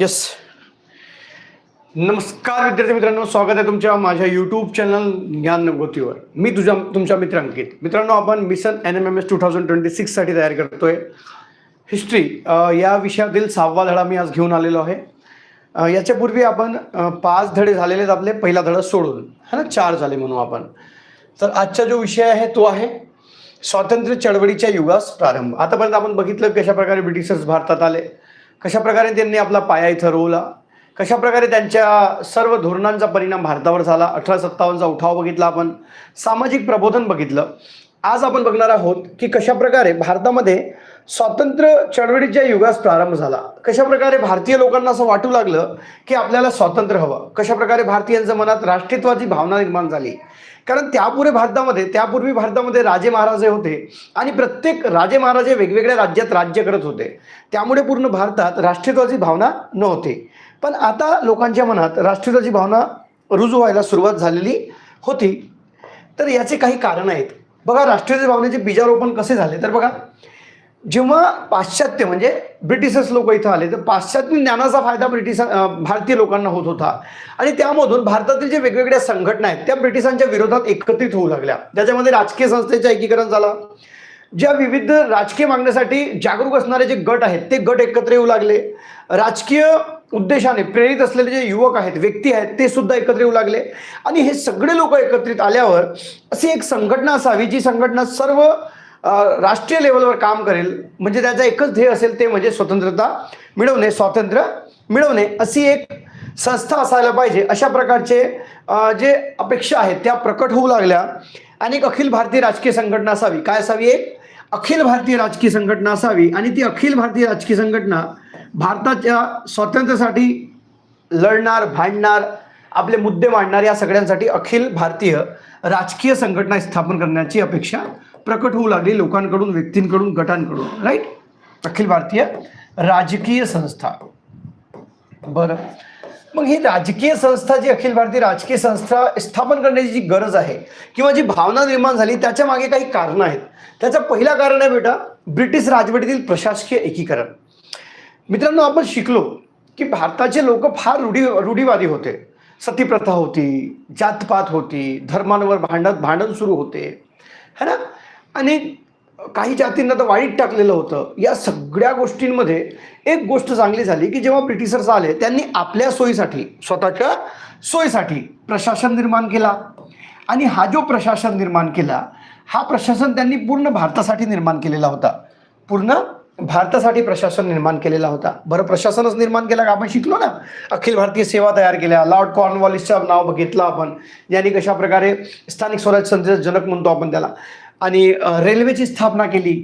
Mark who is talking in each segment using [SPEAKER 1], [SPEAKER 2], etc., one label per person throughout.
[SPEAKER 1] Yes नमस्कार विद्यार्थी मित्रांनो. स्वागत आहे तुमच्या माझ्या यूट्यूब चॅनल ज्ञान मी तुझ्या तुमच्या मित्र अंकित. मित्रांनो आपण mission N M M S two thousand twenty सिक्ससाठी तयार करतोय. हिस्ट्री या विषयातील सहावा धडा मी आज घेऊन आलेलो आहे. याच्यापूर्वी आपण पाच धडे झालेले आहेत आपले. पहिला धडा सोडून. है ना? चार झाले म्हणू आपण. तर आजचा जो विषय आहे तो आहे स्वातंत्र्य चळवळीच्या युगास प्रारंभ. आतापर्यंत आपण बघितलं कशा प्रकारे ब्रिटिशर्स भारतात आले. कशाप्रकारे त्यांनी आपला पाया इथं रोवला? कशाप्रकारे त्यांच्या सर्व धोरणांचा परिणाम भारतावर झाला? अठरा सत्तावन्नचा उठाव बघितला आपण. सामाजिक प्रबोधन बघितलं. आज आपण बघणार आहोत की कशाप्रकारे भारतामध्ये स्वातंत्र्य चळवळीच्या युगास प्रारंभ झाला. कशा प्रकारे भारतीय लोकांना असं वाटू लागलं की आपल्याला स्वातंत्र्य हवं? कशा प्रकारे भारतीयांच्या मनात राष्ट्रीयत्वाची भावना निर्माण झाली? कारण त्यापुढे भारतामध्ये त्यापूर्वी भारतामध्ये राजे महाराजे होते आणि प्रत्येक राजे महाराजे वेगवेगळ्या राज्यात राज्य करत होते. त्यामुळे पूर्ण भारतात राष्ट्रीयत्वाची भावना नव्हती. पण आता लोकांच्या मनात राष्ट्रीयत्वाची भावना रुजू व्हायला सुरुवात झालेली होती. तर याचे काही कारण आहेत. बघा राष्ट्रीय भावनेचे बीजारोपण कसे झाले? तर बघा जेव्हा पाश्चात्य म्हणजे ब्रिटिशच लोक इथं आले तर पाश्चात्य ज्ञानाचा फायदा ब्रिटिश भारतीय लोकांना होत होता. आणि त्यामधून भारतातील जे वेगवेगळ्या संघटना आहेत त्या ब्रिटिशांच्या विरोधात एकत्रित होऊ लागल्या. त्याच्यामध्ये राजकीय संस्थेचं एकीकरण झालं. ज्या विविध राजकीय मागण्यासाठी जागरूक असणारे जे गट आहेत ते गट एकत्र येऊ लागले. राजकीय उद्देशाने प्रेरित असलेले जे युवक आहेत व्यक्ती आहेत ते सुद्धा एकत्र येऊ लागले. आणि हे सगळे लोक एकत्रित आल्यावर अशी एक संघटना असावी जी संघटना सर्व राष्ट्रीय लेवलवर काम करेल म्हणजे त्याचा एकच ध्येय असेल ते म्हणजे स्वतंत्रता मिळवणे स्वातंत्र्य मिळवणे. अशी एक संस्था असायला पाहिजे. अशा प्रकारचे जे अपेक्षा आहेत त्या प्रकट होऊ लागल्या आणि एक अखिल भारतीय राजकीय संघटना असावी. काय असावी एक? अखिल भारतीय राजकीय संघटना असावी आणि ती अखिल भारतीय राजकीय संघटना भारताच्या स्वातंत्र्यासाठी लढणार भांडणार आपले मुद्दे मांडणार या सगळ्यांसाठी अखिल भारतीय राजकीय संघटना स्थापन करण्याची अपेक्षा प्रकट होऊ लागली लोकांकडून व्यक्तींकडून गटांकडून. राईट अखिल भारतीय राजकीय संस्था. बरं. मग ही राजकीय संस्था जी अखिल भारतीय राजकीय संस्था स्थापन करण्याची जी गरज आहे किंवा जी भावना निर्माण झाली त्याच्यामागे काही कारणं आहेत. त्याचं पहिलं कारण आहे बेटा ब्रिटिश राजवटीतील प्रशासकीय एकीकरण. मित्रांनो आपण शिकलो की भारताचे लोक फार रूढी रूढीवादी होते. सतीप्रथा होती जातपात होती धर्मांवर भांडत भांडण सुरू होते. है ना? आणि काही जातींना तर वाईट टाकलेलं होतं. या सगळ्या गोष्टींमध्ये एक गोष्ट चांगली झाली की जेव्हा ब्रिटिशर्स आले त्यांनी आपल्या सोयीसाठी स्वतःच्या सोयीसाठी प्रशासन निर्माण केला. आणि हा जो प्रशासन निर्माण केला हा प्रशासन त्यांनी पूर्ण भारतासाठी निर्माण केलेला होता. पूर्ण भारतासाठी प्रशासन निर्माण केलेला होता. बरं प्रशासनच निर्माण केला का? आपण शिकलो ना. अखिल भारतीय सेवा तयार केल्या. लॉर्ड कॉर्नवॉलिसचं नाव बघितलं आपण. ज्यांनी कशा प्रकारे स्थानिक स्वराज्य संस्थेचा जनक म्हणतो आपण त्याला. आणि रेल्वेची स्थापना केली.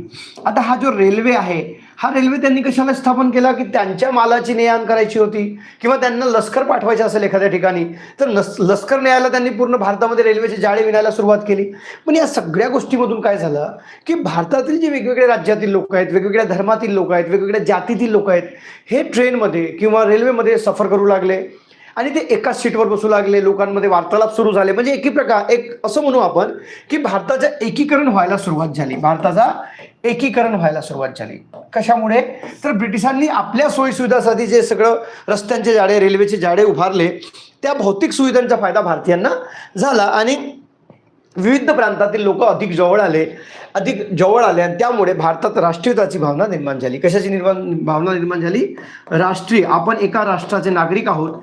[SPEAKER 1] आता हा जो रेल्वे आहे हा रेल्वे त्यांनी कशाला स्थापन केला? की त्यांच्या मालाची ने आण करायची होती? किंवा त्यांना लष्कर पाठवायचं असेल एखाद्या ठिकाणी तर लस लष्कर न्यायला त्यांनी पूर्ण भारतामध्ये रेल्वेचे जाळे विणायला सुरुवात केली. पण या सगळ्या गोष्टीमधून काय झालं? की भारतातील जे वेगवेगळ्या राज्यातील लोक आहेत वेगवेगळ्या धर्मातील लोक आहेत वेगवेगळ्या जातीतील लोक आहेत हे ट्रेनमध्ये किंवा रेल्वेमध्ये सफर करू लागले. आणि ते एकाच सीटवर बसू लागले लोकांमध्ये वार्तालाप सुरू झाले. म्हणजे एकी प्रकार एक असं म्हणू आपण की भारताचं एकीकरण व्हायला सुरुवात झाली. भारताचा एकीकरण व्हायला सुरुवात झाली. कशामुळे? तर ब्रिटिशांनी आपल्या सोयीसुविधासाठी जे सगळं रस्त्यांचे जाडे रेल्वेचे जाडे उभारले त्या भौतिक सुविधांचा फायदा भारतीयांना झाला आणि विविध प्रांतातील लोक अधिक जवळ आले अधिक जवळ आले आणि त्यामुळे भारतात राष्ट्रीयताची भावना निर्माण झाली. कशाची निर्माण भावना निर्माण झाली? राष्ट्रीय. आपण एका राष्ट्राचे नागरिक आहोत.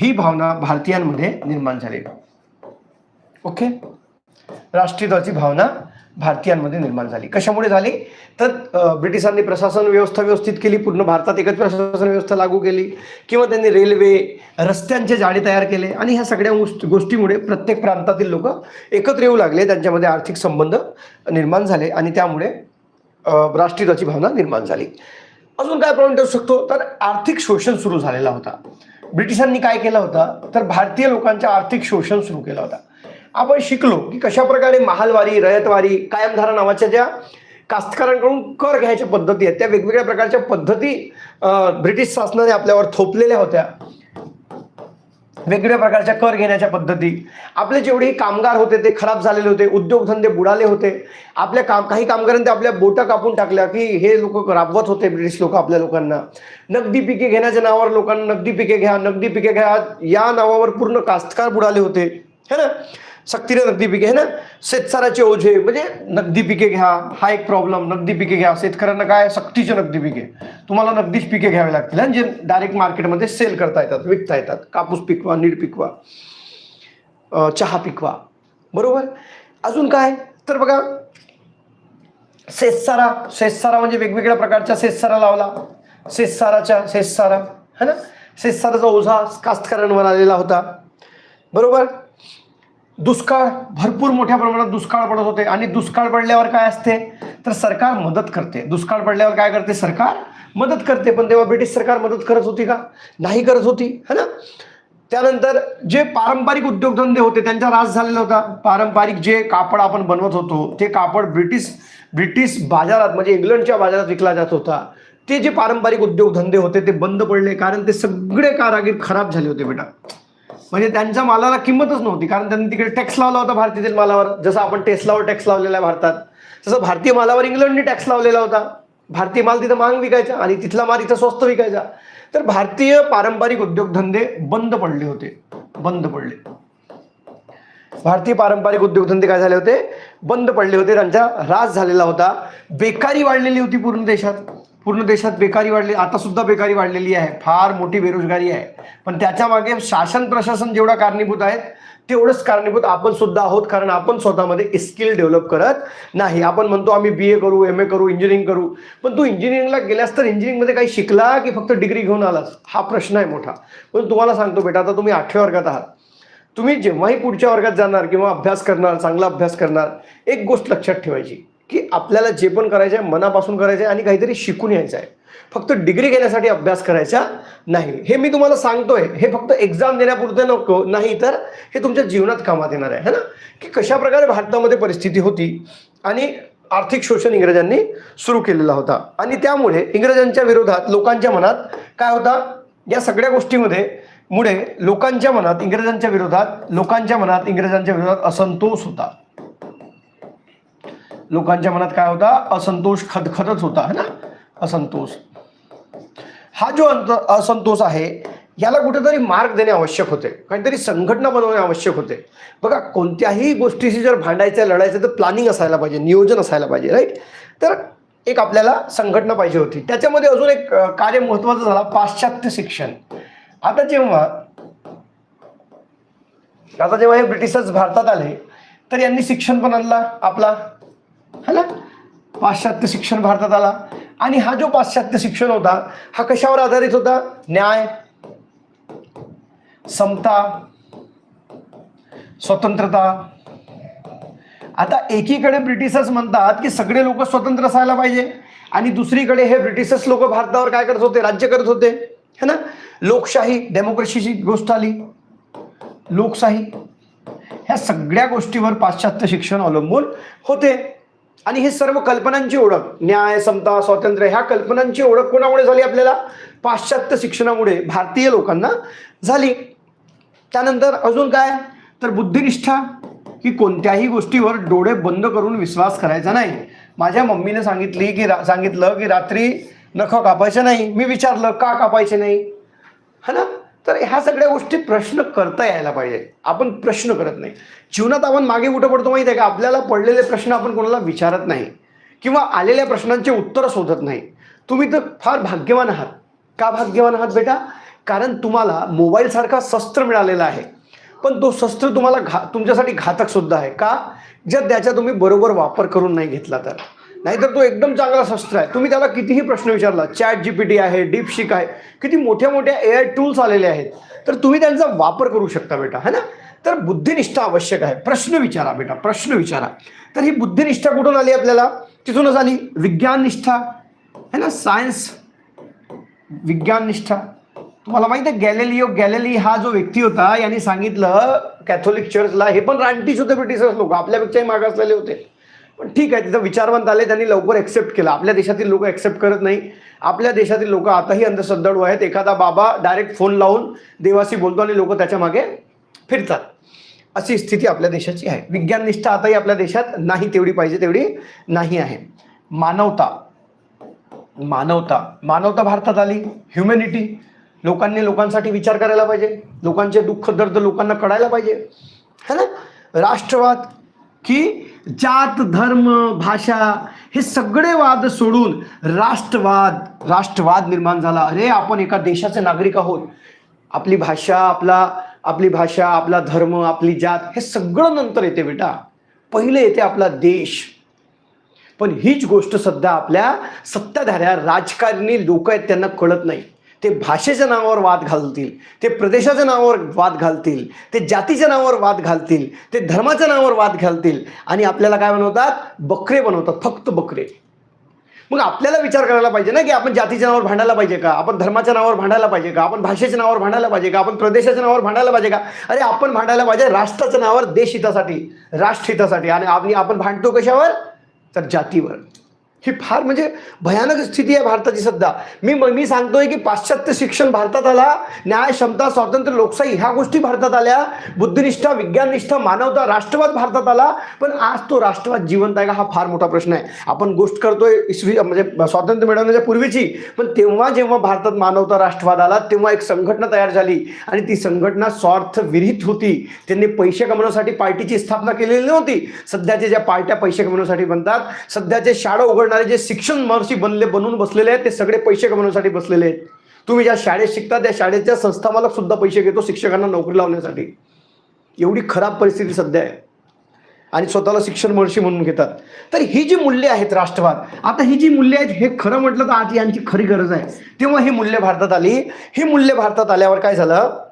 [SPEAKER 1] ही भावना भारतीयांमध्ये निर्माण झाली. ओके राष्ट्रीयत्वाची भावना भारतीयांमध्ये निर्माण झाली. कशामुळे झाली? तर ब्रिटिशांनी प्रशासन व्यवस्था व्यवस्थित केली पूर्ण भारतात एकच प्रशासन व्यवस्था लागू केली किंवा त्यांनी रेल्वे रस्त्यांचे जाळे तयार केले आणि ह्या सगळ्या गोष्टीमुळे प्रत्येक प्रांतातील लोक एकत्र येऊ लागले त्यांच्यामध्ये आर्थिक संबंध निर्माण झाले आणि त्यामुळे राष्ट्रीयत्वाची भावना निर्माण झाली. अजून काय प्रॉब्लेम ठेवू शकतो? तर आर्थिक शोषण सुरू झालेला होता. ब्रिटिशांनी काय केलं होतं? तर भारतीय लोकांचं आर्थिक शोषण सुरू केलं होतं. आपण शिकलो की कशा प्रकारे महालवारी रयतवारी कायमधारा नावाच्या ज्या कास्तकारांकडून कर घ्यायच्या पद्धती आहेत त्या वेगवेगळ्या प्रकारच्या पद्धती ब्रिटिश शासनाने आपल्यावर थोपलेल्या होत्या. वेगवेगळ्या प्रकारच्या कर घेण्याच्या पद्धती. आपले जेवढे कामगार होते ते खराब झालेले होते उद्योगधंदे बुडाले होते. आपल्या काम काही कामगारांनी आपल्या बोटं कापून टाकल्या की हे लोक राबवत होते ब्रिटिश लोक आपल्या लोकांना. नगदी पिके घेण्याच्या नावावर लोकांना नगदी पिके घ्या नगदी पिके घ्या या नावावर पूर्ण कास्तकार बुडाले होते. है ना? सक्तीने नगदी पिके है ना? शेतसाराचे ओझे म्हणजे नगदी पिके घ्या हा एक प्रॉब्लेम नगदी पिके घ्या. शेतकऱ्यांना काय? सक्तीचे नगदी पिके. तुम्हाला नगदीच पिके घ्यावे लागतील आणि जे डायरेक्ट मार्केटमध्ये सेल करता येतात विकता येतात. कापूस पिकवा नीड पिकवा चहा पिकवा. बरोबर? अजून काय? तर बघा शेतसारा शेतसारा म्हणजे वेगवेगळ्या प्रकारच्या शेतसारा लावला. शेतसाराच्या शेतसारा है ना? शेतसाराचा ओझा कास्तकारांवर आलेला होता. बरोबर? दुष्काळ भरपूर मोठ्या प्रमाणात दुष्काळ पडत होते. आणि दुष्काळ पडल्यावर काय असते? तर सरकार मदत करते. दुष्काळ पडल्यावर काय करते? सरकार मदत करते. पण तेव्हा ब्रिटिश सरकार मदत करत होती का? नाही करत होती. है ना? त्यानंतर जे पारंपरिक उद्योगधंदे होते त्यांचा रास झालेला होता. पारंपरिक जे कापड आपण बनवत होतो ते कापड ब्रिटिश ब्रिटिश बाजारात म्हणजे इंग्लंडच्या बाजारात विकला जात होता. ते जे पारंपरिक उद्योगधंदे होते ते बंद पडले. कारण ते सगळे कारागीर खराब झाले होते बेटा. म्हणजे त्यांच्या मालाला किंमतच नव्हती कारण त्यांनी तिकडे टॅक्स लावला होता भारतीय मालावर. जसं आपण टेस्लावर टॅक्स लावलेला आहे भारतात तसं भारतीय मालावर इंग्लंडने टॅक्स लावलेला होता. भारतीय माल तिथं मांग विकायचा आणि तिथला माल इथं स्वस्त विकायचा. तर भारतीय पारंपरिक उद्योगधंदे बंद पडले होते बंद पडले. भारतीय पारंपरिक उद्योगधंदे काय झाले होते? बंद पडले होते. त्यांचा ऱ्हास झालेला होता. बेकारी वाढलेली होती पूर्ण देशात. पूर्ण देशात बेकारी वाढली आता सुद्धा बेकारी वाढलेली आहे. फार मोठी बेरोजगारी आहे. पण त्याच्यामागे शासन प्रशासन जेवढा कारणीभूत आहेत तेवढंच कारणीभूत आपण सुद्धा आहोत. कारण आपण स्वतःमध्ये स्किल डेव्हलप करत नाही. आपण म्हणतो आम्ही बी ए करू एम ए करू इंजिनिअरिंग करू. पण तू इंजिनिअरिंगला गेल्यास तर इंजिनिअरिंगमध्ये काही शिकला की फक्त डिग्री घेऊन आलास? हा प्रश्न आहे मोठा. पण तुम्हाला सांगतो बेटा आता तुम्ही आठव्या वर्गात आहात. तुम्ही जेव्हाही पुढच्या वर्गात जाणार किंवा अभ्यास करणार चांगला अभ्यास करणार एक गोष्ट लक्षात ठेवायची. की आपल्याला जे पण करायचं आहे मनापासून करायचं आहे आणि काहीतरी शिकून यायचं आहे फक्त डिग्री घेण्यासाठी अभ्यास करायचा नाही. हे मी तुम्हाला सांगतोय. हे फक्त एक्झाम देण्यापुरते नको नाही तर हे तुमच्या जीवनात कामात येणार आहे. है ना? की कशा प्रकारे भारतामध्ये परिस्थिती होती आणि आर्थिक शोषण इंग्रजांनी सुरू केलेला होता. आणि त्यामुळे इंग्रजांच्या विरोधात लोकांच्या मनात काय होता? या सगळ्या गोष्टीमध्ये मुळे लोकांच्या मनात इंग्रजांच्या विरोधात लोकांच्या मनात इंग्रजांच्या विरोधात असंतोष होता. लोकांच्या मनात काय होता? असंतोष खदखदच होता है ना? असंतोष. हा जो अंत असंतोष आहे याला कुठेतरी मार्ग देणे आवश्यक होते. काहीतरी संघटना बनवणे आवश्यक होते. बघा कोणत्याही गोष्टीशी जर भांडायचं लढायचं तर प्लॅनिंग असायला पाहिजे नियोजन असायला पाहिजे राईट तर एक आपल्याला संघटना पाहिजे होती. त्याच्यामध्ये अजून एक कार्य महत्वाचं झाला पाश्चात्य शिक्षण. आता जेव्हा आता जेव्हा हे ब्रिटिशच भारतात आले तर यांनी शिक्षण पण आणला आपला. है ना? पाश्चात्य शिक्षण भारतात आला. आणि हा जो पाश्चात्य शिक्षण होता हा कशावर आधारित होता? न्याय. समता. स्वतंत्रता. आता एकीकडे ब्रिटिशर्स म्हणतात की सगळे लोक स्वतंत्र असायला पाहिजे. आणि दुसरीकडे हे ब्रिटिशर्स लोक भारतावर काय करत होते? राज्य करत होते. है ना? लोकशाही डेमोक्रेसीची गोष्ट आली. लोकशाही. ह्या सगळ्या गोष्टीवर पाश्चात्य शिक्षण अवलंबून होते. आणि हे सर्व कल्पनांची ओळख न्याय समता स्वातंत्र्य ह्या कल्पनांची ओळख कोणामुळे झाली आपल्याला? पाश्चात्य शिक्षणामुळे भारतीय लोकांना झाली. त्यानंतर अजून काय? तर बुद्धिनिष्ठा की कोणत्याही गोष्टीवर डोळे बंद करून विश्वास करायचा नाही. माझ्या मम्मीने सांगितली की रा सांगितलं की रात्री नख कापायचं नाही. मी विचारलं का कापायचे नाही? है ना? तर ह्या सगळ्या गोष्टी प्रश्न करता यायला पाहिजे. आपण प्रश्न करत नाही. जीवनात आपण मागे कुठं पडतो माहिती आहे का? आपल्याला पडलेले प्रश्न आपण कोणाला विचारत नाही. किंवा आलेल्या प्रश्नांचे उत्तर शोधत नाही. तुम्ही तर फार भाग्यवान आहात. का भाग्यवान आहात बेटा? कारण तुम्हाला मोबाईलसारखा शस्त्र मिळालेला आहे. पण तो शस्त्र तुम्हाला घा तुमच्यासाठी घातक सुद्धा आहे. का? जर त्याचा तुम्ही बरोबर वापर करून नाही घेतला तर. नाहीतर तो एकदम चांगला शस्त्र आहे. तुम्ही त्याला कितीही प्रश्न विचारला चॅट जी पी टी आहे डीपशिक आहे किती मोठ्या मोठ्या ए आय टूल्स आलेले आहेत तर तुम्ही त्यांचा वापर करू शकता बेटा है ना? तर बुद्धिनिष्ठा आवश्यक आहे. प्रश्न विचारा बेटा प्रश्न विचारा. तर ही बुद्धिनिष्ठा कुठून आली आपल्याला? तिथूनच आली. विज्ञाननिष्ठा है ना? सायन्स विज्ञाननिष्ठा. तुम्हाला माहिती आहे गॅलेलिओ गॅलेली हा जो व्यक्ती होता यांनी सांगितलं कॅथोलिक चर्चला हे पण रानटीच होते ब्रिटिशर्स लोक आपल्यापेक्षाही मागासलेले होते. पण ठीक आहे तिथं विचारवंत आले त्यांनी लवकर एक्सेप्ट केलं. आपल्या देशातील लोक एक्सेप्ट करत नाही. आपल्या देशातील लोक आताही अंधश्रद्धाळू आहेत. एखादा बाबा डायरेक्ट फोन लावून देवाशी बोलतो आणि लोक त्याच्यामागे फिरतात. अशी स्थिती आपल्या देशाची आहे. विज्ञाननिष्ठा आताही आपल्या देशात नाही तेवढी पाहिजे तेवढी नाही आहे. मानवता. मानवता. मानवता भारतात आली. ह्युमॅनिटी लोकांनी लोकांसाठी विचार करायला पाहिजे. लोकांचे दुःख दर्द लोकांना कळायला पाहिजे. है ना? राष्ट्रवाद की जात धर्म भाषा हे सगळे वाद सोडून राष्ट्रवाद राष्ट्रवाद निर्माण झाला. अरे आपण एका देशाचे नागरिक आहोत. आपली भाषा आपला आपली भाषा आपला धर्म आपली जात हे सगळं नंतर येते बेटा. पहिले येते आपला देश. पण हीच गोष्ट सध्या आपल्या सत्ताधाऱ्या राजकारणी लोक आहेत त्यांना कळत नाही. ते भाषेच्या नावावर वाद घालतील ते प्रदेशाच्या नावावर वाद घालतील ते जातीच्या नावावर वाद घालतील ते धर्माच्या नावावर वाद घालतील आणि आपल्याला काय बनवतात? बकरे बनवतात फक्त बकरे. मग आपल्याला विचार करायला पाहिजे ना की आपण जातीच्या नावावर भांडायला पाहिजे का? आपण धर्माच्या नावावर भांडायला पाहिजे का? आपण भाषेच्या नावावर भांडायला पाहिजे का? आपण प्रदेशाच्या नावावर भांडायला पाहिजे का? अरे आपण भांडायला पाहिजे राष्ट्राच्या नावावर देशहितासाठी राष्ट्रहितासाठी आणि आपण आपण भांडतो कशावर? तर जातीवर. ही फार म्हणजे भयानक स्थिती आहे भारताची सध्या. मी मी सांगतोय की पाश्चात्य शिक्षण भारतात आला न्याय क्षमता स्वातंत्र्य लोकशाही ह्या गोष्टी भारतात आल्या. बुद्धिनिष्ठा विज्ञाननिष्ठा मानवता राष्ट्रवाद भारतात आला. पण आज तो राष्ट्रवाद जिवंत आहे का हा फार मोठा प्रश्न आहे. आपण गोष्ट करतोय इसवी म्हणजे स्वातंत्र्य मिळवण्याच्या पूर्वीची. पण तेव्हा जेव्हा भारतात मानवता राष्ट्रवाद आला तेव्हा एक संघटना तयार झाली. आणि ती संघटना स्वार्थ विरहित होती. त्यांनी पैसे कमवण्यासाठी पार्टीची स्थापना केलेली नव्हती. सध्याच्या ज्या पार्ट्या पैसे कमवण्यासाठी बनतात सध्याचे शाळा उघडणारे जे शिक्षण महर्षी बनले बनवून बसलेले आहेत ते सगळे पैसे कमवण्यासाठी बसलेले आहेत. तुम्ही ज्या शाळेत शिकता त्या शाळेच्या संस्थामालक सुद्धा पैसे घेतो शिक्षकांना नोकरी लावण्यासाठी. एवढी खराब परिस्थिती सध्या आहे. आणि स्वतःला शिक्षण महर्षी म्हणून घेतात. तर ही जी मूल्य आहेत राष्ट्रवाद आता ही जी मूल्य आहेत हे खरं म्हटलं तर आज यांची खरी गरज आहे. तेव्हा ही मूल्य भारतात आली. ही मूल्य भारतात आल्यावर काय झालं?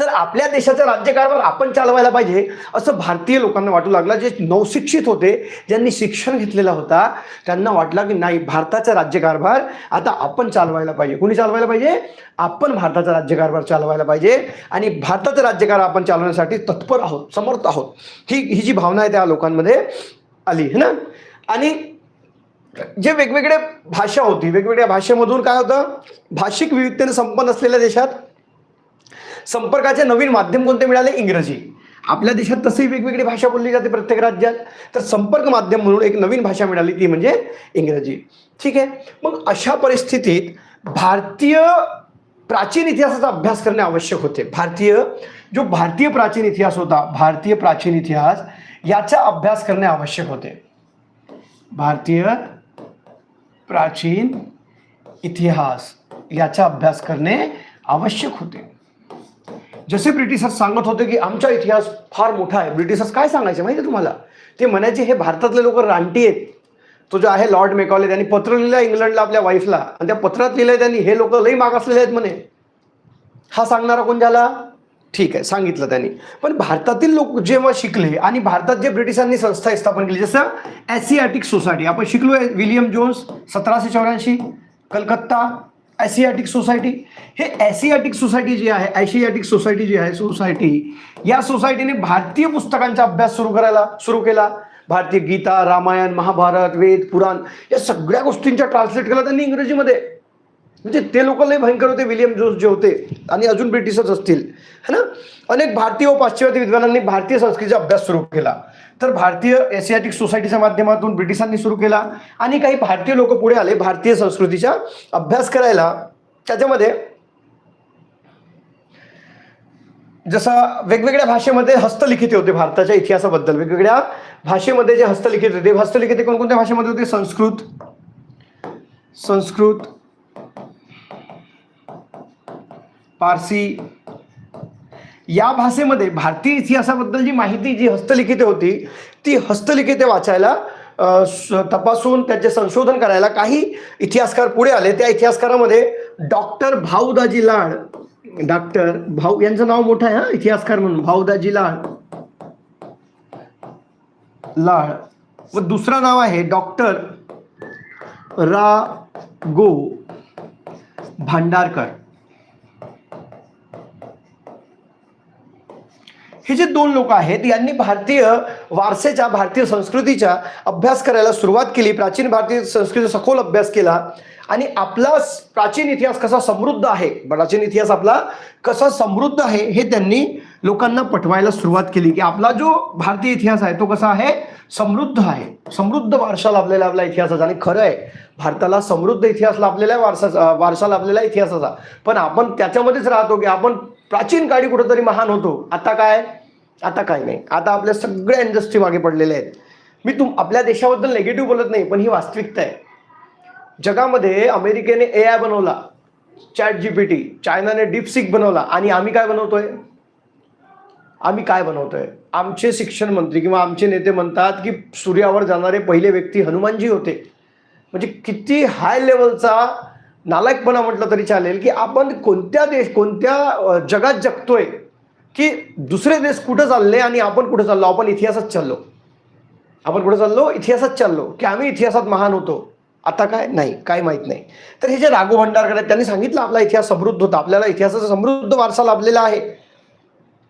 [SPEAKER 1] तर आपल्या देशाचा राज्यकारभार आपण चालवायला पाहिजे असं भारतीय लोकांना वाटू लागलं. जे नवशिक्षित होते ज्यांनी शिक्षण घेतलेला होता त्यांना वाटला की नाही भारताचा राज्यकारभार आता आपण चालवायला पाहिजे. कुणी चालवायला पाहिजे? आपण भारताचा राज्यकारभार चालवायला पाहिजे. आणि भारताचा राज्यकारभार आपण चालवण्यासाठी तत्पर आहोत समर्थ आहोत. ही ही जी भावना आहे त्या लोकांमध्ये आली है ना? आणि जे वेगवेगळे भाषा होती वेगवेगळ्या भाषेमधून काय होतं? भाषिक विविधतेने संपन्न असलेल्या देशात संपर्काचे नवीन माध्यम कोणते मिळाले? इंग्रजी. आपल्या देशात तसंही वेगवेगळी भाषा बोलली जाते प्रत्येक राज्यात. तर संपर्क माध्यम म्हणून एक नवीन भाषा मिळाली ती म्हणजे इंग्रजी. ठीक आहे? मग अशा परिस्थितीत भारतीय प्राचीन इतिहासाचा अभ्यास करणे आवश्यक होते. भारतीय जो भारतीय प्राचीन इतिहास होता भारतीय प्राचीन इतिहास याचा अभ्यास करणे आवश्यक होते. भारतीय प्राचीन इतिहास याचा अभ्यास करणे आवश्यक होते. जसे ब्रिटिशर्स सांगत होते की आमचा इतिहास फार मोठा आहे ब्रिटिशर्स काय सांगायचे माहिती आहे तुम्हाला? ते म्हणायचे हे भारतातले लोक रानटी आहेत. तो जो आहे लॉर्ड मेकॉले त्यांनी पत्र लिहिलं इंग्लंडला आपल्या वाईफला आणि त्या पत्रात लिहिलंय त्यांनी हे लोक लई मागासलेले आहेत म्हणे. हा सांगणारा कोण झाला? ठीक आहे सांगितलं त्यांनी. पण भारतातील लोक जेव्हा शिकले आणि भारतात जे ब्रिटिशांनी संस्था स्थापन केली जसं ॲसियाटिक सोसायटी आपण शिकलो विलियम जोन्स सतराशे चौऱ्याऐंशी कलकत्ता ॲसियाटिक सोसायटी हे ॲसियाटिक सोसायटी जी आहे ॲशियाटिक सोसायटी जी आहे सोसायटी या सोसायटीने भारतीय पुस्तकांचा अभ्यास सुरू करायला सुरू केला. भारतीय गीता रामायण महाभारत वेद पुराण या सगळ्या गोष्टींच्या ट्रान्सलेट केला त्यांनी इंग्रजीमध्ये. म्हणजे ते लोक लय भयंकर होते विलियम जोस जे होते आणि अजून ब्रिटिशच असतील. है ना? अनेक भारतीय व पाश्चिमात्य विद्वानांनी भारतीय संस्कृतीचा अभ्यास सुरू केला. तर भारतीय एशियाटिक सोसायटीच्या माध्यमातून ब्रिटिशांनी सुरू केला आणि काही भारतीय लोक पुढे आले भारतीय संस्कृतीचा अभ्यास करायला. त्याच्यामध्ये जसं वेगवेगळ्या भाषेमध्ये हस्तलिखिते होते भारताच्या इतिहासाबद्दल. वेगवेगळ्या भाषेमध्ये जे हस्तलिखित होते हस्तलिखिते कोणकोणत्या भाषेमध्ये होते? संस्कृत संस्कृत पारसी या भाषेमध्ये भारतीय इतिहासाबद्दल जी माहिती जी हस्तलिखिते होती ती हस्तलिखिते वाचायला तपासून त्याचे संशोधन करायला काही इतिहासकार पुढे आले. त्या इतिहासकारामध्ये डॉक्टर भाऊदाजी लाड डॉक्टर भाऊ यांचं नाव मोठं आहे हा इतिहासकार म्हणून भाऊदाजी लाड. लाड. व दुसरं नाव आहे डॉक्टर रा गो भांडारकर. हे जे दोन लोक आहेत यांनी भारतीय वारसेच्या भारतीय संस्कृतीच्या अभ्यास करायला सुरुवात केली. प्राचीन भारतीय संस्कृतीचा सखोल अभ्यास केला. आणि आपला प्राचीन इतिहास कसा समृद्ध आहे प्राचीन इतिहास आपला कसा समृद्ध आहे हे त्यांनी लोकांना पटवायला सुरुवात केली की आपला जो भारतीय इतिहास आहे तो कसा आहे? समृद्ध आहे. समृद्ध वारसा लाभलेला आपला इतिहासाचा आणि खरं आहे भारताला समृद्ध इतिहास लाभलेला आहे वारसा वारसा लाभलेला इतिहासाचा. पण आपण त्याच्यामध्येच राहतो की आपण प्राचीन काळी कुठंतरी महान होतो. आता काय? आता काय नाही. आता आपल्या सगळ्या इंडस्ट्री मागे पडलेल्या आहेत. मी तुम आपल्या देशाबद्दल नेगेटिव्ह बोलत नाही पण ही वास्तविकता आहे. जगामध्ये अमेरिकेने ए आय बनवला चॅट जी पी टी चायनाने डीपसिक बनवला आणि आम्ही काय बनवतोय? आम्ही काय बनवतोय? आमचे शिक्षण मंत्री किंवा आमचे नेते म्हणतात की सूर्यावर जाणारे पहिले व्यक्ती हनुमानजी होते. म्हणजे किती हाय लेवलचा नालायकपणा म्हटलं तरी चालेल की आपण कोणत्या देश कोणत्या जगात जगतोय की दुसरे देश कुठं चालले आणि आपण कुठं चाललो? आपण इतिहासात चाललो. आपण कुठं चाललो? इतिहासात चाललो. की आम्ही इतिहासात महान होतो. आता काय? नाही. काय माहीत नाही. तर हे जे राघू भंडारकर आहेत त्यांनी सांगितलं आपला इतिहास समृद्ध होता. आपल्याला इतिहासाचा समृद्ध वारसा लाभलेला आहे.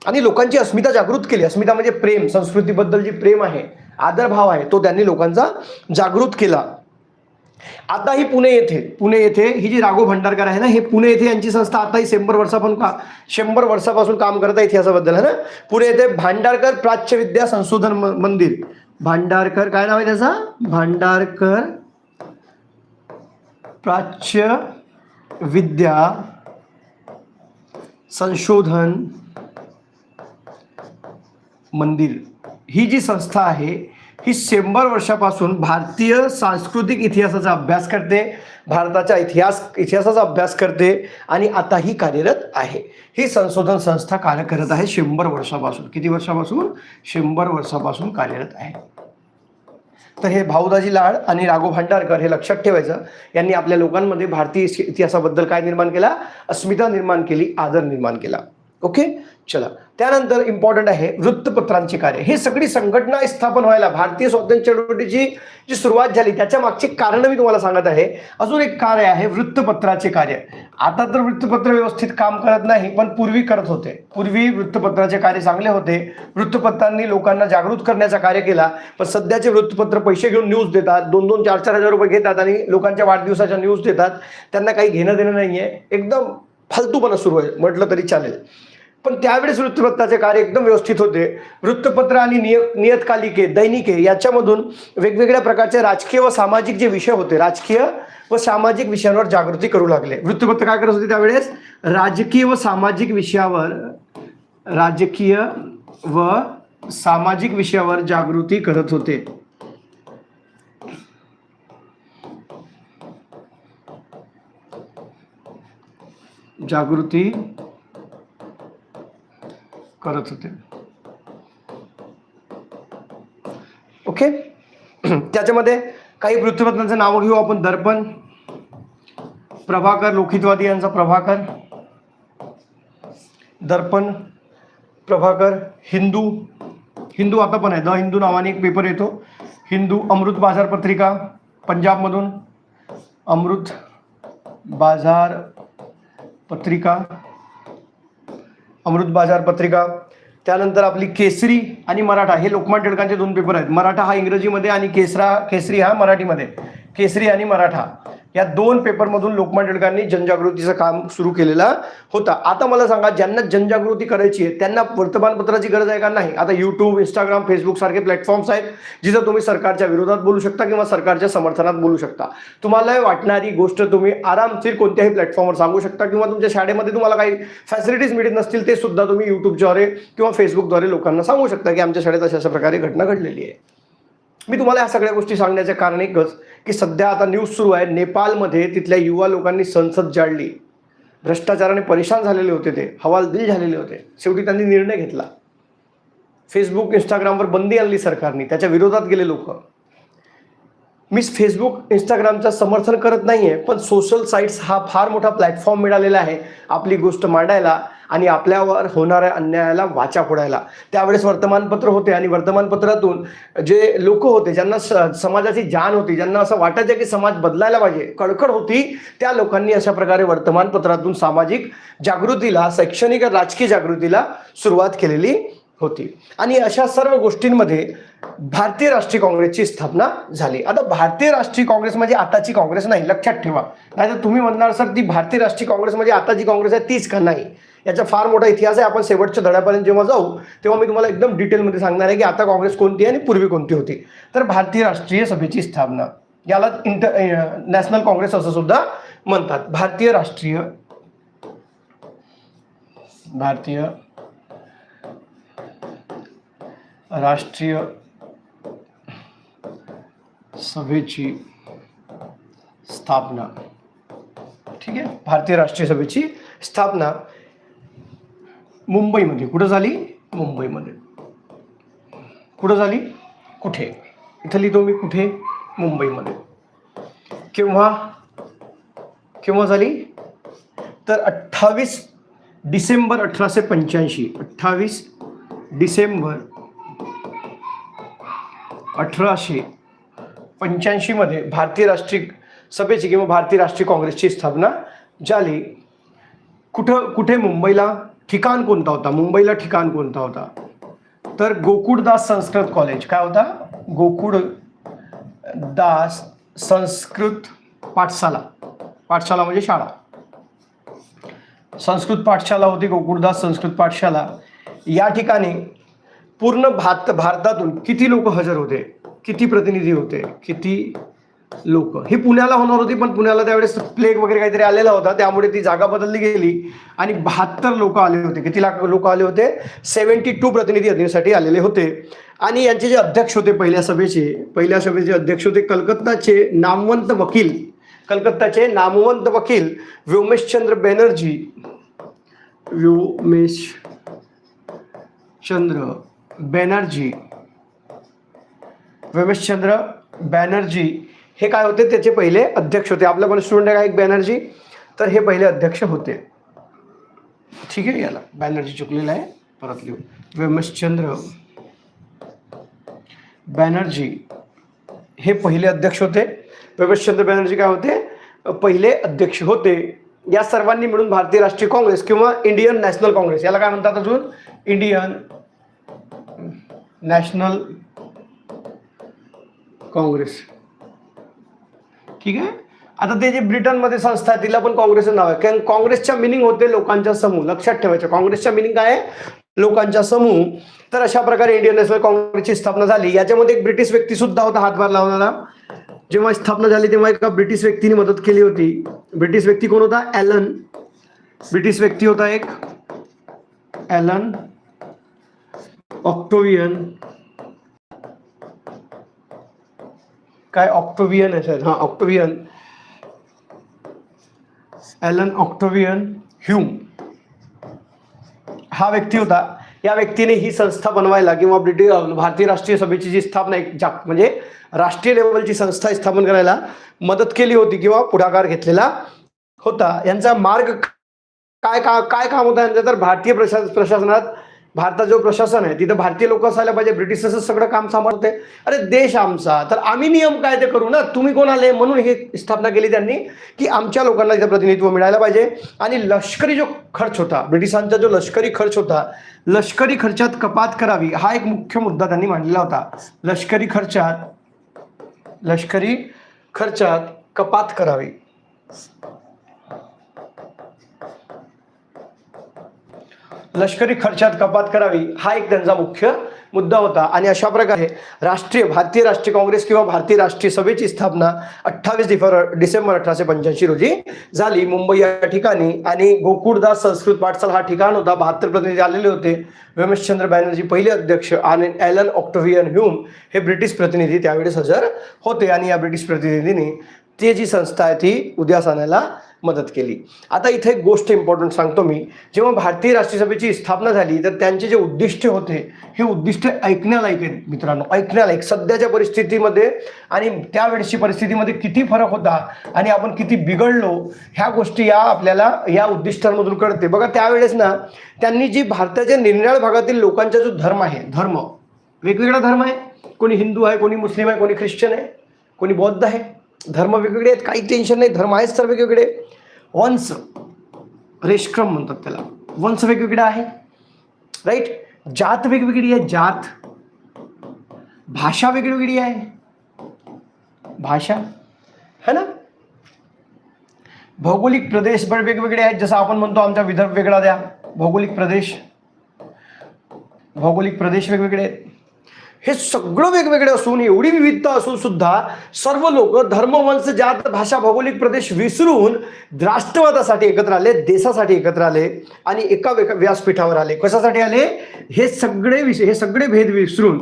[SPEAKER 1] आणि लोकांची अस्मिता जागृत केली. अस्मिता म्हणजे प्रेम. संस्कृतीबद्दल जी प्रेम आहे आदरभाव आहे तो त्यांनी लोकांचा जागृत केला. आता ही पुणे येथे पुणे येथे ही जी राघव भंडारकर आहे ना हे पुणे येथे यांची संस्था आता ही शंभर वर्षापासून का शंभर वर्षापासून काम करत आहे इतिहासाबद्दल है ना? पुणे येथे भांडारकर प्राच्य विद्या संशोधन मंदिर. भांडारकर काय नाव आहे त्याचा? भांडारकर प्राच्य विद्या संशोधन मंदिर. ही जी संस्था आहे ही शंभर वर्षापासून भारतीय सांस्कृतिक इतिहासाचा अभ्यास करते भारताच्या इतिहास इतिहासाचा अभ्यास करते आणि आता ही कार्यरत आहे. ही संशोधन संस्था कार्य करत आहे शंभर वर्षापासून. किती वर्षापासून? शंभर वर्षापासून कार्यरत आहे. तर हे भाऊदाजी लाड आणि राघो भांडारकर हे लक्षात ठेवायचं. यांनी आपल्या लोकांमध्ये भारतीय इतिहासाबद्दल काय निर्माण केला? अस्मिता निर्माण केली आदर निर्माण केला. ओके चला. त्यानंतर इम्पॉर्टंट आहे वृत्तपत्रांचे कार्य. हे सगळी संघटना स्थापन व्हायला भारतीय स्वातंत्र्य चळवळीची जी सुरुवात झाली त्याच्या मागची कारण मी तुम्हाला सांगत आहे. अजून एक कार्य आहे वृत्तपत्राचे कार्य. आता तर वृत्तपत्र व्यवस्थित काम करत नाही पण पूर्वी करत होते. पूर्वी वृत्तपत्राचे कार्य चांगले होते. वृत्तपत्रांनी लोकांना जागृत करण्याचा कार्य केला पण सध्याचे वृत्तपत्र पैसे घेऊन न्यूज देतात. दोन दोन चार चार हजार रुपये घेतात आणि लोकांच्या वाढदिवसाच्या न्यूज देतात. त्यांना काही घेणं देणं नाहीये. एकदम फालतूपणा सुरू आहे. म्हटलं तरी चालेल. पण त्यावेळेस वृत्तपत्राचे कार्य एकदम व्यवस्थित होते. वृत्तपत्र आणि निय नियतकालिके दैनिके याच्यामधून वेगवेगळ्या प्रकारचे राजकीय व सामाजिक जे विषय होते राजकीय व सामाजिक विषयांवर जागृती करू लागले. वृत्तपत्र काय करत होते त्यावेळेस? राजकीय व सामाजिक विषयावर राजकीय व सामाजिक विषयावर जागृती करत होते. जागृती करत होते. ओके त्याच्यामध्ये काही वृत्तपत्रांचं नावं घेऊ आपण. दर्पण प्रभाकर लोखितवादी यांचा प्रभाकर. दर्पण प्रभाकर हिंदू. हिंदू आता पण आहे. द हिंदू नावाने एक पेपर येतो. हिंदू अमृत बाजार पत्रिका पंजाबमधून. अमृत बाजार पत्रिका. अमृत बाजार पत्रिका त्यानंतर आपली केसरी आणि मराठा हे लोकमान टिळकांचे दोन पेपर आहेत. मराठा हा इंग्रजीमध्ये आणि केसरा केसरी हा मराठीमध्ये. केसरी आणि मराठा. या दोन पेपरमधून लोकमान्य टिळकांनी जनजागृतीचं काम सुरू केलेलं होतं. आता मला सांगा ज्यांना जनजागृती करायची आहे त्यांना वर्तमानपत्राची गरज आहे का नाही? आता युट्यूब इंस्टाग्राम फेसबुक सारखे प्लॅटफॉर्म्स आहेत जिथं तुम्ही सरकारच्या विरोधात बोलू शकता किंवा सरकारच्या समर्थनात बोलू शकता. तुम्हाला वाटणारी गोष्ट तुम्ही आरामशीर कोणत्याही प्लॅटफॉर्मवर सांगू शकता किंवा तुमच्या शाळेमध्ये तुम्हाला काही फॅसिलिटीज मिळत नसतील ते सुद्धा तुम्ही युट्यूबद्वारे किंवा फेसबुकद्वारे लोकांना सांगू शकता की आमच्या शाळेत अशा अशा प्रकारे घटना घडलेली आहे. मी तुम्हाला ह्या सगळ्या गोष्टी सांगण्याचे कारण एकच की सध्या आता न्यूज सुरू आहे नेपाळमध्ये तिथल्या युवा लोकांनी संसद जाळली. भ्रष्टाचाराने परेशान झालेले होते ते हवालदिल झालेले होते. शेवटी त्यांनी निर्णय घेतला. फेसबुक इंस्टाग्रामवर बंदी आणली सरकारने त्याच्या विरोधात गेले लोक. मी फेसबुक इंस्टाग्रामचं समर्थन करत नाही आहे पण सोशल साईट्स हा फार मोठा प्लॅटफॉर्म मिळालेला आहे. आपली गोष्ट मांडायला आणि आपल्यावर होणाऱ्या अन्यायाला वाचा फोडायला. त्यावेळेस वर्तमानपत्र होते आणि वर्तमानपत्रातून जे लोक होते ज्यांना स- समाजाची जाण होती ज्यांना असं वाटायचं की समाज बदलायला पाहिजे कळकळ होती त्या लोकांनी अशा प्रकारे वर्तमानपत्रातून सामाजिक जागृतीला शैक्षणिक राजकीय जागृतीला सुरुवात केलेली होती. आणि अशा सर्व गोष्टींमध्ये भारतीय राष्ट्रीय काँग्रेसची स्थापना झाली. आता भारतीय राष्ट्रीय काँग्रेस म्हणजे आताची काँग्रेस नाही लक्षात ठेवा. नाही तर तुम्ही म्हणणार सर ती भारतीय राष्ट्रीय काँग्रेस म्हणजे आताची काँग्रेस आहे तीच का नाही? याचा फार मोठा इतिहास आहे. आपण शेवटच्या धड्यापर्यंत जेव्हा जाऊ तेव्हा मी तुम्हाला एकदम डिटेलमध्ये सांगणार आहे की आता काँग्रेस कोणती आहे आणि पूर्वी कोणती होती. तर भारतीय राष्ट्रीय सभेची स्थापना याला इंटर नॅशनल काँग्रेस असं सुद्धा म्हणतात. भारतीय राष्ट्रीय भारतीय राष्ट्रीय सभेची स्थापना. ठीक आहे? भारतीय राष्ट्रीय सभेची स्थापना. मुंबईमध्ये. कुठं झाली? मुंबईमध्ये. कुठं झाली? कुठे? इथं लिहितो मी कुठे? मुंबईमध्ये. केव्हा? केव्हा झाली? तर अठ्ठावीस डिसेंबर अठराशे पंच्याऐंशी. अठ्ठावीस डिसेंबर अठराशे पंच्याऐंशीमध्ये भारतीय राष्ट्रीय सभेची किंवा भारतीय राष्ट्रीय काँग्रेसची स्थापना झाली. कुठं कुठे मुंबईला? ठिकाण कोणता होता? मुंबईला ठिकाण कोणता होता? तर गोकुळदास संस्कृत कॉलेज काय होता? गोकुळदास संस्कृत पाठशाला. पाठशाला म्हणजे शाळा. संस्कृत पाठशाला होती गोकुळदास संस्कृत पाठशाला. या ठिकाणी पूर्ण भारत भारतातून किती लोक हजर होते? किती प्रतिनिधी होते? किती लोक. ही पुण्याला होणार होती पण पुण्याला त्यावेळेस प्लेग वगैरे काहीतरी आलेला होता. त्यामुळे ती जागा बदलली गेली. आणि बहात्तर लोक आले होते. किती लाख लोक आले होते? सेव्हन्टी टू प्रतिनिधी अधिवेशनासाठी आलेले होते. आणि यांचे जे अध्यक्ष होते पहिल्या सभेचे पहिल्या सभेचे अध्यक्ष होते कलकत्ताचे नामवंत वकील. कलकत्ताचे नामवंत वकील व्योमेशचंद्र बॅनर्जी. व्योमेश चंद्र बॅनर्जी. व्योमेशचंद्र बॅनर्जी. हे काय होते? त्याचे पहिले अध्यक्ष होते. आपला पण स्टुडंट आहे का? एक बॅनर्जी. तर हे पहिले अध्यक्ष होते. ठीक आहे याला. बॅनर्जी चुकलेला आहे. परत लिहू. व्योमेशचंद्र बॅनर्जी हे पहिले अध्यक्ष होते. व्योमेशचंद्र बॅनर्जी काय होते? पहिले अध्यक्ष होते. या सर्वांनी मिळून भारतीय राष्ट्रीय काँग्रेस किंवा इंडियन नॅशनल काँग्रेस याला काय म्हणतात अजून? Indian National Congress. ठीक आहे? आता ते जे ब्रिटनमध्ये संस्था आहे तिला पण काँग्रेसचं नाव आहे. कारण काँग्रेसच्या मिनिंग होते लोकांचा समूह. लक्षात ठेवायचं काँग्रेसच्या मिनिंग काय आहे? लोकांचा समूह. तर अशा प्रकारे इंडियन नॅशनल काँग्रेसची स्थापना झाली. याच्यामध्ये एक ब्रिटिश व्यक्ती सुद्धा होता हातभार लावणारा. जेव्हा स्थापना झाली तेव्हा एका ब्रिटिश व्यक्तीने मदत केली होती. ब्रिटिश व्यक्ती कोण होता? ॲलन ब्रिटिश व्यक्ती होता एक. ॲलन ऑक्टोवियन काय ऑक्टोवियन आहे हां ऑक्टोवियन. Allen Octavian Hume. हा व्यक्ती होता. या व्यक्तीने ही संस्था बनवायला किंवा ब्रिटिश भारतीय राष्ट्रीय सभेची जी स्थापना एक जा म्हणजे राष्ट्रीय लेवलची संस्था स्थापन करायला मदत केली होती किंवा पुढाकार घेतलेला होता. यांचा मार्ग काय का काय काम होतं? यांचं तर भारतीय प्रशा प्रशासनात भारतात जो प्रशासन आहे तिथं भारतीय लोक असायला पाहिजे ब्रिटिशच सगळं काम सांभाळते. अरे देश आमचा. तर आम्ही नियम काय ते करू ना? तुम्ही कोण आले? म्हणून ही स्थापना केली त्यांनी की आमच्या लोकांना इथं प्रतिनिधित्व मिळायला पाहिजे. आणि लष्करी जो खर्च होता ब्रिटिशांचा जो लष्करी खर्च होता लष्करी खर्चात कपात करावी हा एक मुख्य मुद्दा त्यांनी मांडलेला होता. लष्करी खर्चात लष्करी खर्चात कपात करावी. लष्करी खर्चात कपात करावी हा एक त्यांचा मुख्य मुद्दा होता. आणि अशा प्रकारे राष्ट्रीय भारतीय राष्ट्रीय काँग्रेस किंवा भारतीय राष्ट्रीय सभेची स्थापना अठ्ठावीस डिफर डिसेंबर अठराशे पंच्याऐंशी रोजी झाली. मुंबई या ठिकाणी आणि गोकुळदास संस्कृत पाठशाला हा ठिकाण होता. बहात्तर प्रतिनिधी आलेले होते. रमेशचंद्र बॅनर्जी पहिले अध्यक्ष आणि ॲलन ऑक्टोव्हियन ह्यूम हे ब्रिटिश प्रतिनिधी त्यावेळेस हजर होते. आणि या ब्रिटिश प्रतिनिधींनी ती जी संस्था आहे ती उद्यास आणायला मदत केली. आता इथे एक गोष्ट इम्पॉर्टंट सांगतो मी. जेव्हा भारतीय राष्ट्रीय सभेची स्थापना झाली तर त्यांचे जे उद्दिष्ट होते हे उद्दिष्ट ऐकण्यालायक आहेत मित्रांनो. ऐकण्यालायक. सध्याच्या परिस्थितीमध्ये आणि त्यावेळेसची परिस्थितीमध्ये किती फरक होता आणि आपण किती बिघडलो ह्या गोष्टी या आपल्याला या उद्दिष्टांमधून कळते. बघा त्यावेळेस ना त्यांनी जी भारताच्या निरनिराळ्या भागातील लोकांचा जो धर्म आहे धर्म वेगवेगळा धर्म आहे. कोणी हिंदू आहे कोणी मुस्लिम आहे कोणी ख्रिश्चन आहे कोणी बौद्ध आहे. धर्म वेगवेगळे आहेत काही टेन्शन नाही. धर्म आहेच तर वेगवेगळे. वंश रेशक्रम म्हणतात त्याला. वंश वेगवेगळा आहे राईट जात वेगवेगळी आहे जात. भाषा वेगवेगळी आहे. भाषा है ना? भौगोलिक प्रदेश पण वेगवेगळे आहेत जसं आपण म्हणतो आमचा विदर्भ वेगळा द्या. भौगोलिक प्रदेश भौगोलिक प्रदेश वेगवेगळे आहेत. हे सगळं वेगवेगळे असून एवढी विविधता असून सुद्धा सर्व लोक धर्मवंश जात भाषा भौगोलिक प्रदेश विसरून राष्ट्रवादासाठी एकत्र आले देशासाठी एकत्र आले आणि एका व्यासपीठावर आले. कशासाठी आले? हे सगळे विषय हे सगळे भेद विसरून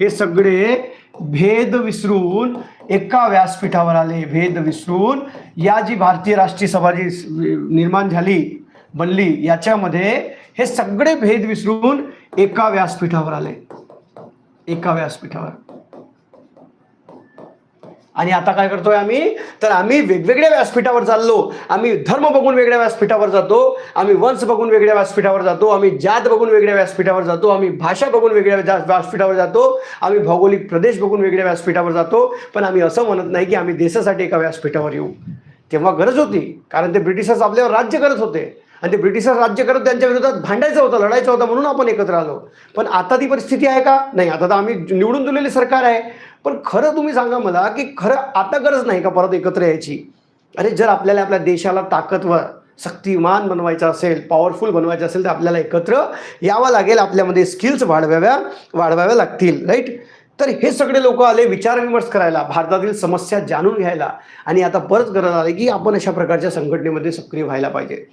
[SPEAKER 1] हे सगळे भेद विसरून एका व्यासपीठावर आले. भेद विसरून या जी भारतीय राष्ट्रीय सभा जी निर्माण झाली बनली याच्यामध्ये हे सगळे भेद विसरून एका व्यासपीठावर आले. एका व्यासपीठावर. आणि आता काय करतोय आम्ही? तर आम्ही वेगवेगळ्या व्यासपीठावर चाललो. आम्ही धर्म बघून वेगळ्या व्यासपीठावर जातो. आम्ही वंश बघून वेगळ्या व्यासपीठावर जातो. आम्ही जात बघून वेगळ्या व्यासपीठावर जातो. आम्ही भाषा बघून वेगळ्या व्यासपीठावर जातो. आम्ही भौगोलिक प्रदेश बघून वेगळ्या व्यासपीठावर जातो. पण आम्ही असं म्हणत नाही की आम्ही देशासाठी एका व्यासपीठावर येऊ. तेव्हा गरज होती. कारण ते ब्रिटिशर्स आपल्यावर राज्य करत होते. आणि ते ब्रिटिश राज्य करत त्यांच्या विरोधात भांडायचं होतं लढायचं होतं म्हणून आपण एकत्र आलो. पण आता ती परिस्थिती आहे का? नाही आता तर आम्ही निवडून दिलेली सरकार आहे. पण खरं तुम्ही सांगा मला की खरं आता गरज नाही का परत एकत्र यायची? अरे जर आपल्याला आपल्या देशाला ताकदवर शक्तिमान बनवायचं असेल पॉवरफुल बनवायचं असेल तर आपल्याला एकत्र यावं लागेल. आपल्यामध्ये स्किल्स वाढवाव्या वाढवाव्या लागतील राईट तर हे सगळे लोक आले विचारविमर्श करायला भारतातील समस्या जाणून घ्यायला. आणि आता परत गरज आली की आपण अशा प्रकारच्या संघटनेमध्ये सक्रिय व्हायला पाहिजे.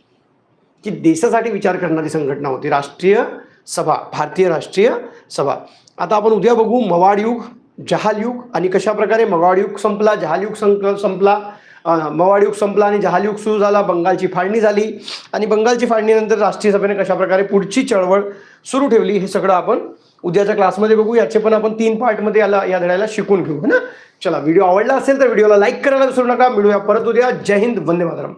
[SPEAKER 1] की देशासाठी विचार करणारी संघटना होती. राष्ट्रीय सभा भारतीय राष्ट्रीय सभा. आता आपण उद्या बघू मवाड युग जहाल युग आणि कशाप्रकारे मवाड युग संपला जहाल युग संक संपला. अं, मवाड युग संपला आणि जहाल युग सुरू झाला बंगालची फाळणी झाली. आणि बंगालची फाळणीनंतर राष्ट्रीय सभेने कशाप्रकारे पुढची चळवळ सुरू ठेवली हे सगळं आपण उद्याच्या क्लासमध्ये बघू याचे पण आपण तीन पार्टमध्ये याला या धड्याला शिकून घेऊ है ना? चला व्हिडिओ आवडला असेल तर व्हिडिओला लाईक करायला विसरू नका. मिळूया परत उद्या. जय हिंद वंदे मातरम.